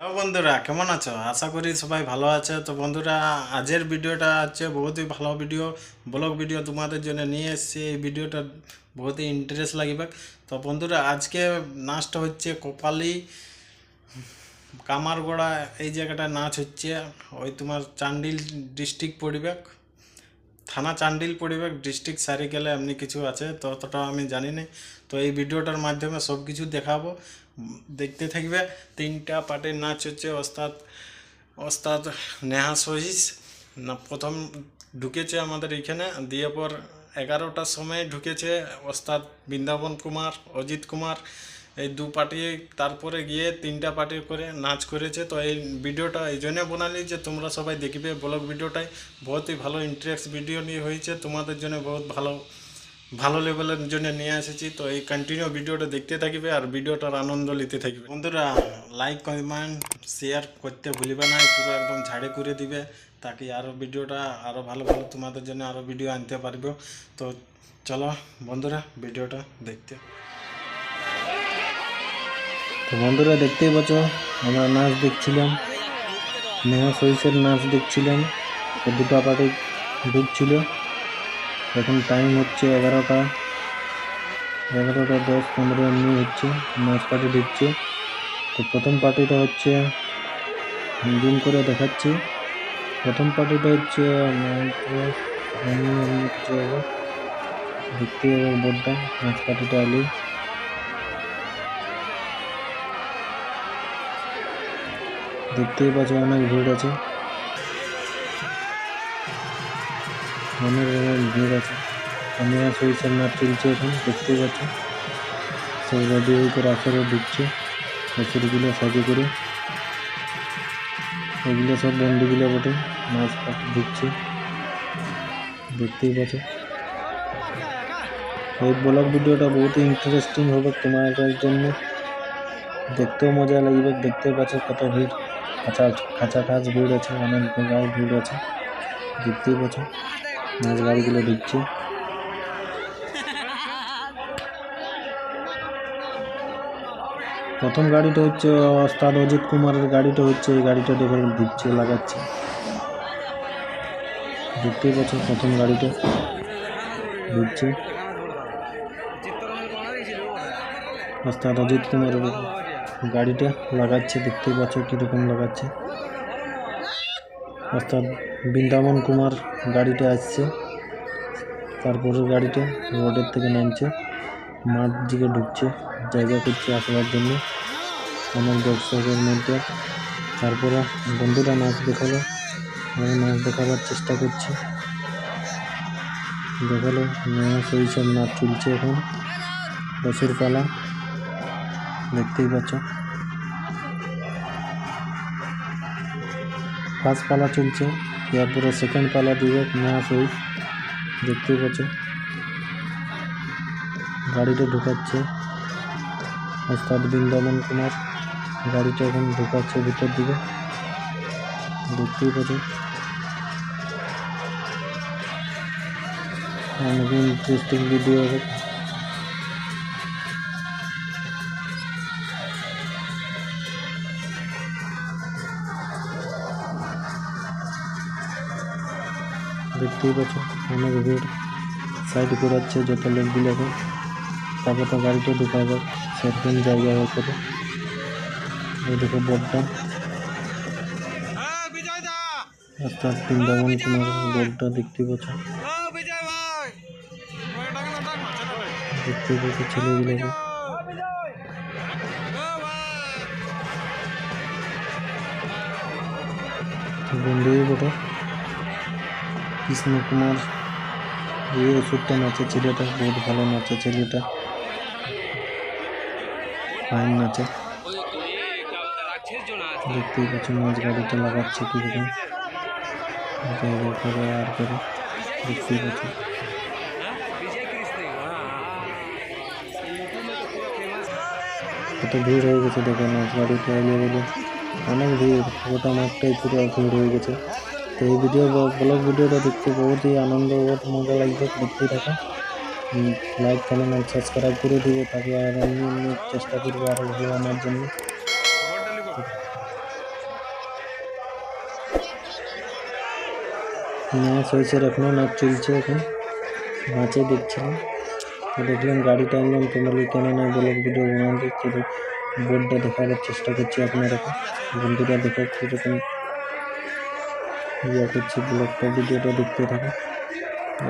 Hello বন্ধুরা, কেমন আছো? আশা করি সবাই ভালো আছে। তো বন্ধুরা আজের ভিডিওটা হচ্ছে বহুতই ভালো ভিডিও, ব্লগ ভিডিও তোমাদের জন্য নিয়ে এসেছি। এই ভিডিওটা বহুতই ইন্টারেস্ট লাগবে। তো বন্ধুরা, আজকে নাচটা হচ্ছে কপালি কামারগোড়া, এই জায়গাটা নাচ হচ্ছে। ওই তোমার চান্ডিল ডিস্ট্রিক্ট পড়বে থানা চান্ডিল পড়বে ডিস্ট্রিক্ট সারি গেলে এমনি কিছু আছে তো আমি জানি না। তো এই ভিডিওটার মাধ্যমে সব কিছু দেখাবো। দেখতে থাকবে। তিনটা পার্টির নাচ হচ্ছে ওস্তাদ ওস্তাদ নেহা সহিস। না, প্রথম ঢুকেছে আমাদের এখানে, দিয়ে পর এগারোটার সময় ঢুকেছে ওস্তাদ বৃন্দাবন কুমার, অজিত কুমার। এই দু পার্টি তারপরে গিয়ে তিনটা পার্টি করে নাচ করেছে। তো এই ভিডিওটা এই জন্য বানালি যে তোমরা সবাই দেখবে ব্লগ ভিডিওটাই বহুতই ভালো ইন্টারেস্ট ভিডিও নিয়ে হয়েছে, তোমাদের জন্য বহুত ভালো ভালো লেভেলের জন্য নিয়ে এসেছি, তো এই কন্টিনিউ ভিডিওটা দেখতে থাকবে আর ভিডিওটার আনন্দ নিতে থাকবে। বন্ধুরা লাইক কমেন্ট শেয়ার করতে ভুলবে না পুরো একদম ঝাড়ে করে দিবে, তাকে আরও ভিডিওটা আরও ভালো ভালো তোমাদের জন্য আরও ভিডিও আনতে পারবে। তো চলো বন্ধুরা, ভিডিওটা দেখতে। তো বন্ধুরা, দেখতেই পাচ্ছ, আমরা নাচ দেখছিলাম, নেহা সহিসের নাচ দেখছিলাম দুটো পার্টি ঢুকছিল। এখন টাইম হচ্ছে এগারোটা। এগারোটা দশ পনেরো এমনি হচ্ছে নাচ পার্টি ঢুকছে। তো প্রথম পার্টিটা হচ্ছে জুম করে দেখাচ্ছি। প্রথম পার্টিটা হচ্ছে এমনি কিছু হবে। দেখতে হবে বোর্ডটা নাচ পার্টিটা আলি দেখতেই পাচ্ছ অনেক ভিড় আছে। অনেক অনেক ভিড় আছে আর সরিষার নাচ চলছে এখন, দেখতে পাচ্ছ। সব রেডি হয়ে করে আসরে ঢুকছে। বছরগুলো সাজে করে। এগুলো সব বন্ধুগুলো বটে। মাছ পাট ঢুকছে। দেখতেই পাচ্ছ। এই ব্লগ ভিডিওটা বহুত ইন্টারেস্টিং হবে তোমাদের জন্য। দেখতেও মজা লাগবে। দেখতে পাচ্ছ কত ভিড়। খাঁচা খাঁচা খাঁচ ভিড় আছে, অনেক ভিড় আছে। দেখতেই পাচ্ছ। নাচ গাড়িগুলো ঢুকছে প্রথম গাড়িটা হচ্ছে ওস্তাদ অজিত কুমারের গাড়িটা হচ্ছে এই গাড়িটা দেখে ঢুকছে লাগাচ্ছে। ঢুকতেই পাচ্ছ প্রথম গাড়িটা ঢুকছে ওস্তাদ অজিত কুমারের গাড়িটা লাগাচ্ছে দেখতেই পাচ্ছ কীরকম লাগাচ্ছে। অর্থাৎ বৃন্দাবন কুমার গাড়িটা আসছে। তারপরের গাড়িটা রোডের থেকে নামছে। মাঠ দিকে ঢুকছে, জায়গা করছে আসবার জন্য। অনেক দর্শকের মধ্যে। তারপরে বন্ধুরা নাচ দেখাল। আমি নাচ দেখাবার চেষ্টা করছি। দেখাল নয়া সরিষার নাচ চলছে এখন। বছর পালা। দেখতেই পাচ্ছ। ফার্স্ট পালা চলছে এরপরে সেকেন্ড পালা দিবে নয়া সই। দেখতেই পাচ্ছ। গাড়িটা ঢুকাচ্ছে। ওস্তাদ বৃন্দাবন কুমার গাড়িটা এখন ঢুকাচ্ছে ভিতর দিকে। দেখতেই পাচ্ছ। অনেক ইন্টারেস্টিং ভিডিও হবে। দেখতেই পাচ্ছ অনেক ভিড়। সাইড ঘোরাচ্ছে যত লোকগুলোকে তারপর তো গাড়িটা ঢুকাবে সেরকম জায়গা হয়ে করে এই দেখো বোর্ডটা হ্যাঁ অর্থাৎ বৃন্দাবন কুমার বোর্ডটা দেখতে পাচ্ছ। হ্যাঁ দেখতে পাচ্ছ ছেলেগুলোকে হ্যাঁ বন্ধুই বটে। কৃষ্ণ কুমার। এই ওষুধটা নাচে ছেলেটা, বহুত ভালো নাচে ছেলেটা। ফাইন নাচে। দেখতেই পাচ্ছ মাছ গাড়িটা লাগাচ্ছে কীরকম করে। আর করে। দেখতেই পাচ্ছ। কত ভিড় হয়ে গেছে দেখো নাচ গাড়িটা এলে বলে। অনেক ভিড়, গোটা মাঠটাই পুরো ভিড় হয়ে গেছে। তো এই ভিডিও ব্লগ ভিডিওটা দেখতে বহুতই আনন্দ, বহুত মজা লাগবে, দেখতে থাকা। লাইক কমেন্ট আর সাবস্ক্রাইব করে দেবে তাকে আর অন্য অন্য চেষ্টা করব আরও ভিডিও আনার জন্য। ম্যাচ হয়েছে এখনও ম্যাচ চলছে এখন। ম্যাচে দেখছিলাম। তো দেখলাম গাড়িটা আনলাম তোমাদের কেন না ব্লগ ভিডিও বানাতে বোর্ডটা দেখাবার চেষ্টা করছি আপনারা বন্ধুরা দেখো কীরকম ইয়ে করছি ব্লগটা ভিডিওটা দেখতে থাকো।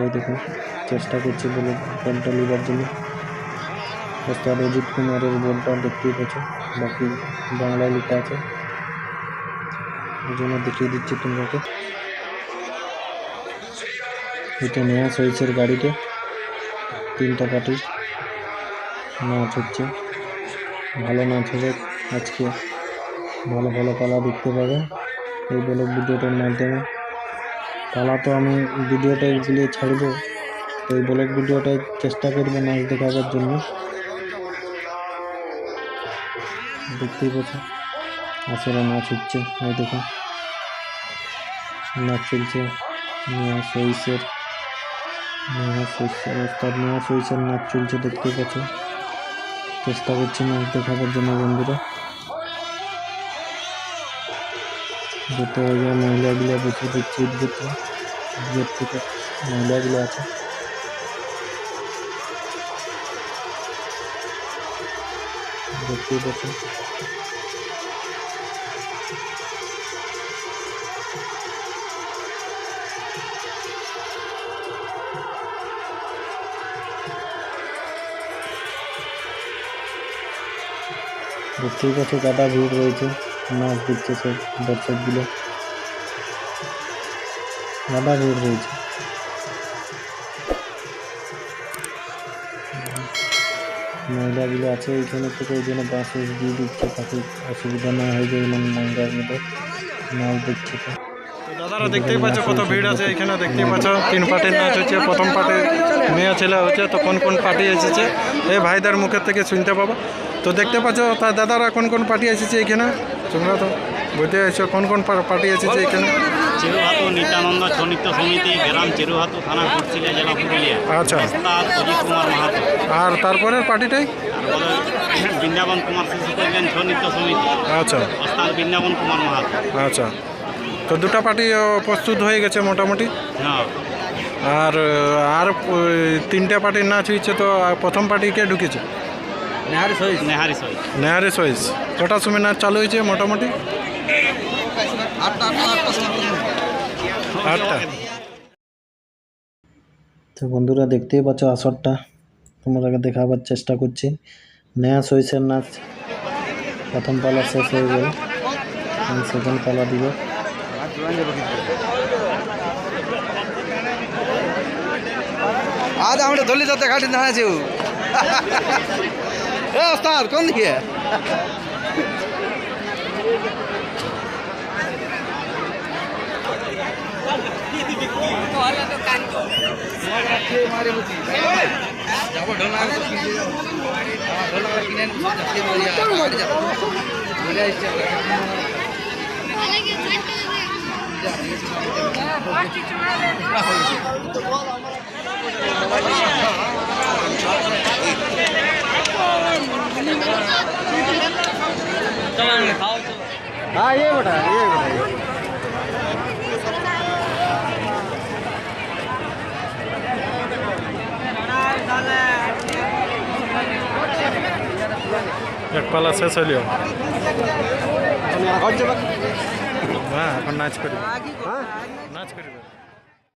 এই দেখুন চেষ্টা করছি ব্লগ বোর্ডটা নেবার জন্য। ওস্তাদ অজিত কুমারের বোর্ডটা দেখতেই পাচ্ছ, বাকি বাংলায় লেখা আছে। ওই জন্য দেখিয়ে দিচ্ছি তোমাকে। এটা নেওয়া সইসের গাড়িতে, তিনটা পার্টির নাচ হচ্ছে। ভালো নাচ হবে। আজকে ভালো ভালো পালা দেখতে পাবে। এই ব্লগ ভিডিওটার মাধ্যমে। পালা তো আমি ভিডিওটা এগুলো ছাড়বো। তো এই ব্লগ ভিডিওটায় চেষ্টা করব নাচ দেখাবার জন্য। দেখতেই পাচ্ছ, আসলে নাচ হচ্ছে। এই দেখো নাচ চলছে। নয়া সইসের নয়া সইসের সইসের নাচ চলছে, দেখতেই পাচ্ছ। চেষ্টা করছি নাচ দেখাবার জন্য বন্ধুরা। যত ওই যে মহিলাগুলো বসে দেখছি উদ্ভূত গেট থেকে মহিলাগুলো আছে দেখতেই পাচ্ছ দেখতেই পাচ্ছ কাটা ভিড় রয়েছে নাচ দেখছে সব দর্শকগুলো। ভিড় রয়েছে মহিলাগুলো আছে এইখানে থেকে ওই জন্য বাস দিয়ে দিচ্ছে তাকে অসুবিধা না হয়ে যায় মানে মহিলার মধ্যে নাচ দেখছে তো দাদারা দেখতেই পাচ্ছ কত ভিড় আছে, এখানে দেখতেই পাচ্ছ, তিন পার্টির নাচ হচ্ছে, প্রথম পার্টি মেয়ে ছেলে হচ্ছে, তো কোন কোন পার্টি এসেছে এই ভাইদের মুখের থেকে শুনতে পাবো। তো দেখতে পাচ্ছ তার দাদারা কোন কোন পার্টি এসেছে এখানে? তোমরা তো বলতে চাইছো কোন কোন পার্টি আছে যে এখানে? চেরুহাতু নিত্যানন্দ ছৌ নৃত্য সমিতি গ্রাম চেরুহাতু থানা কোটশিলা জেলা পুরুলিয়া। আচ্ছা। তার অজিত কুমার মাহাতো। আর তারপরের পার্টিটাই? বৃন্দাবন কুমার শিশু কল্যাণ ছৌ নৃত্য সমিতি। আচ্ছা। বৃন্দাবন কুমার মাহাতো। আচ্ছা। তো দুটো পার্টি প্রস্তুত হয়ে গেছে মোটামুটি? হ্যাঁ আর আর তিনটে পার্টির নাচ হয়েছে তো প্রথম পার্টি কে ঢুকেছে? নেহারি সহিত কটার সময় নাচ চালু হয়েছে মোটামুটি? আটটা। তো বন্ধুরা দেখতেই পাচ্ছ আসরটা। তোমাদেরকে দেখাবার চেষ্টা করছি। নয়া সইসের নাচ প্রথম পালা শেষ হয়ে গেল। সেকেন্ড পালা দিব। আজ আমরা ধরলি তো দেখাটি দাঁড়াচ্ছি ওস্তাদ কোন দিকে? যাব ঢোলা কিনে ঢোলা কিনে যাব বলে আসছে हाँ ये बेटा ये बेटा এক পালা শেষ হইল घर जब হ্যাঁ এখন নাচ করি নাচ করি